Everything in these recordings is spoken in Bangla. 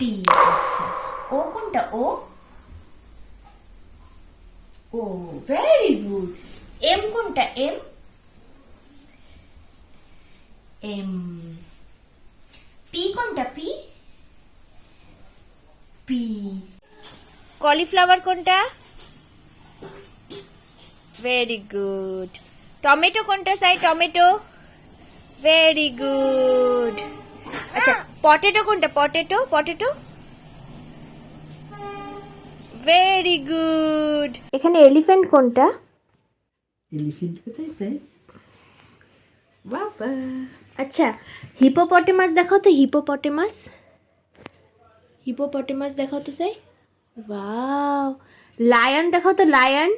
আচ্ছা ও কোনটা O O very good M কোনটা এম এম পি কোনটা পি পি কলিফ্লাওয়ার কোনটা ভেরি গুড টমেটো কোনটা সাই টমেটো ভেরি গুড পটেটো কোনটা? পটেটো পটেটো ভেরি গুড এখানে এলিফ্যান্ট কোনটা? এলিফেন্ট কোথায় স্যার বাবা। আচ্ছা হিপোপটেমাস দেখাও তো হিপোপটেমাস হিপোপটেমাস দেখাও তো সাই ওয়াও লায়ন দেখাও তো লায়ন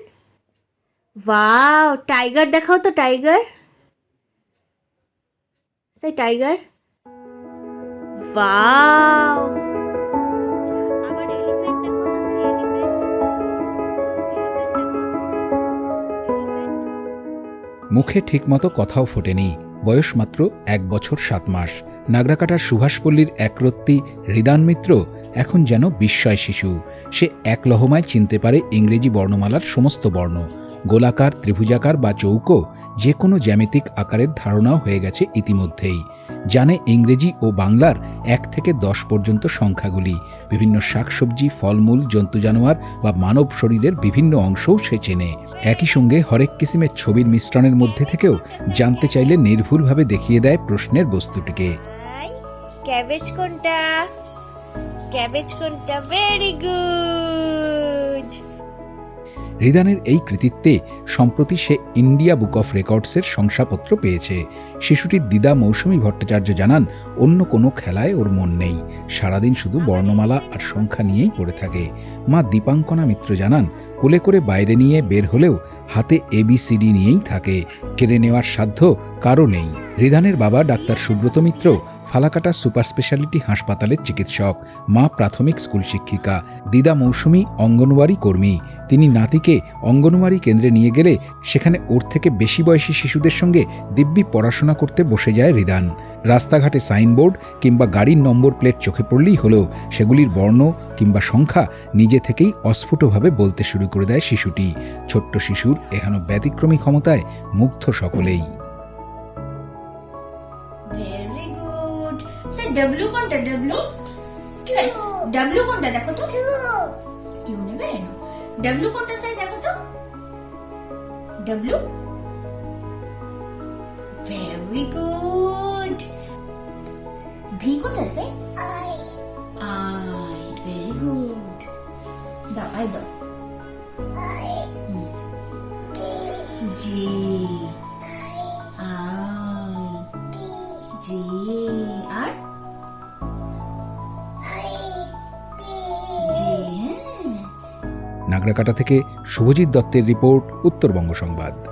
ওয়াও টাইগার দেখাও তো টাইগার সাই টাইগার ওয়াও আবার এলিফ্যান্ট দেখাও তো সাই এলিফ্যান্ট মুখে ঠিকমতো কথাও ফোটেনি। বয়স মাত্র এক বছর সাত মাস। নাগরাকাটার সুভাষপল্লীর একরত্তি হৃদান মিত্র এখন যেন বিস্ময় শিশু। সে এক লহমায় চিনতে পারে ইংরেজি বর্ণমালার সমস্ত বর্ণ। গোলাকার ত্রিভুজাকার বা চৌকো যে কোনো জ্যামিতিক আকারের ধারণাও হয়ে গেছে ইতিমধ্যেই। জানে ইংরেজি ও বাংলার এক থেকে দশ পর্যন্ত সংখ্যাগুলি। বিভিন্ন শাকসবজি, ফলমূল, জন্তু জানোয়ার বা মানব শরীরের বিভিন্ন অংশও সে চেনে। একই সঙ্গে হরেক কিসিমের ছবির মিশ্রণের মধ্যে থেকেও জানতে চাইলে নির্ভুলভাবে দেখিয়ে দেয় প্রশ্নের বস্তুটিকে। ক্যাবেজ কোনটা? ক্যাবেজ কোনটা? ভেরি গুড রিদানের এই কৃতিত্বে, সম্প্রতি সে ইন্ডিয়া বুক অফ রেকর্ডসের শংসাপত্র পেয়েছে। শিশুটির দিদা মৌসুমী ভট্টাচার্য জানান, অন্য কোনো খেলায় ওর মন নেই। সারাদিন শুধু বর্ণমালা আর সংখ্যা নিয়েই পড়ে থাকে। মা দীপাঙ্কনা মিত্র জানান, কোলে করে বাইরে নিয়ে বের হলেও হাতে এবিসিডি নিয়েই থাকে। কেড়ে নেওয়ার সাধ্য কারও নেই। রিদানের বাবা doctor Subrata Mitra Falakata super speciality হাসপাতালের চিকিৎসক, মা প্রাথমিক স্কুল শিক্ষিকা, দিদা মৌসুমী, অঙ্গনওয়াড়ি কর্মী। তিনি নাতিকে অঙ্গনওয়াড়ি কেন্দ্রে নিয়ে গেলে সেখানে ওর থেকে বেশি বয়সী শিশুদের সঙ্গে দিব্যি পড়াশোনা করতে বসে যায় রিদান। রাস্তাঘাটে সাইনবোর্ড কিংবা গাড়ির নম্বর প্লেট চোখে পড়লেই হলো সেগুলির বর্ণ কিংবা সংখ্যা নিজে থেকেই অস্ফুটভাবে বলতে শুরু করে দেয় শিশুটি। ছোট্ট শিশুর এহেন ব্যতিক্রমী ক্ষমতায় মুগ্ধ সকলেই। ডব্লিউ কোনটা? ডব্লিউ ডব্লিউ কোনটা? দেখো তো। কিউ নেবে ডব্লিউ কোনটা স্যার দেখো তো। ডব্লিউ ভেরি গুড ভি কোথায় আই আই ভেরি গুড দাও আই দাও। জি নাগরাকাটা থেকে শুভজিৎ দত্তের রিপোর্ট উত্তরবঙ্গ সংবাদ।